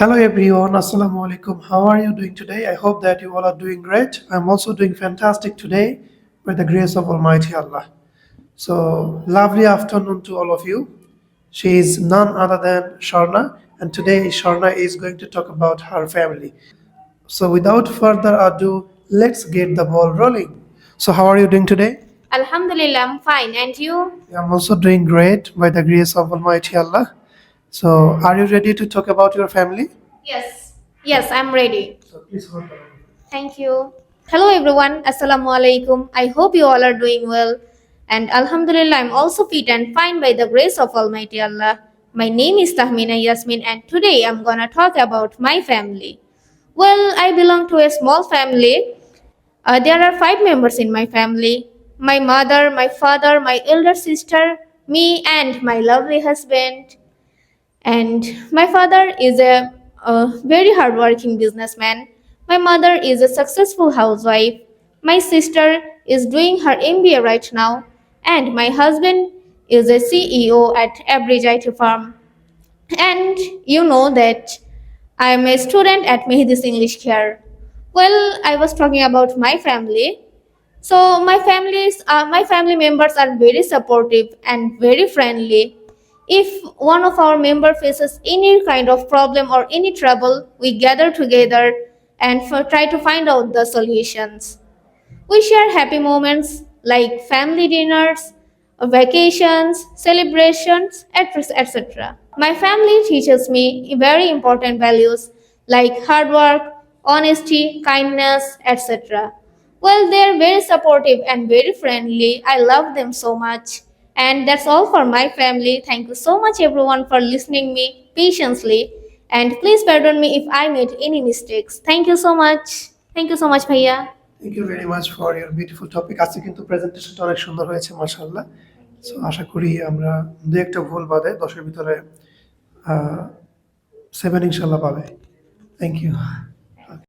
Hello everyone, Assalamu alaikum. How are you doing today? I hope that you all are doing great. I'm also doing fantastic today by the grace of Almighty Allah. So, lovely afternoon to all of you. She is none other than Sharna, and today Sharna is going to talk about her family. So, without further ado, let's get the ball rolling. So, how are you doing today? Alhamdulillah, I'm fine. And you? I'm also doing great by the grace of Almighty Allah. So, are you ready to talk about your family? Yes. Yes, I'm ready. So, please hold on. Thank you. Hello everyone. Assalamu alaikum. I hope you all are doing well. And Alhamdulillah, I'm also fit and fine by the grace of Almighty Allah. My name is Tahmina Yasmin, and today I'm gonna talk about my family. Well, I belong to a small family. Uh, there are five members in my family my mother, my father, my elder sister, me, and my lovely husband. And my father is a, a very hardworking businessman. My mother is a successful housewife. My sister is doing her MBA right now. And my husband is a CEO at Average IT firm. And you know that I am a student at Mehdi's English Care. Well, I was talking about my family. So my families, uh, my family members are very supportive and very friendly. If one of our member faces any kind of problem or any trouble, we gather together and try to find out the solutions. We share happy moments like family dinners, vacations, celebrations, etc. My family teaches me very important values like hard work, honesty, kindness, etc. Well, they're very supportive and very friendly. I love them so much. And that's all for my family. Thank you so much everyone for listening me patiently. And please pardon me if I made any mistakes. Thank you so much. Thank you so much, Bhaiya. Thank you very much for your beautiful topic আজকে কিন্তু প্রেজেন্টেশনটা অনেক সুন্দর হয়েছে মাশাআল্লাহ so আশা করি আমরা দু একটা ভুল বাদে দশের ভিতরে সেভেন ইনশাল্লাহ পাবে থ্যাংক ইউ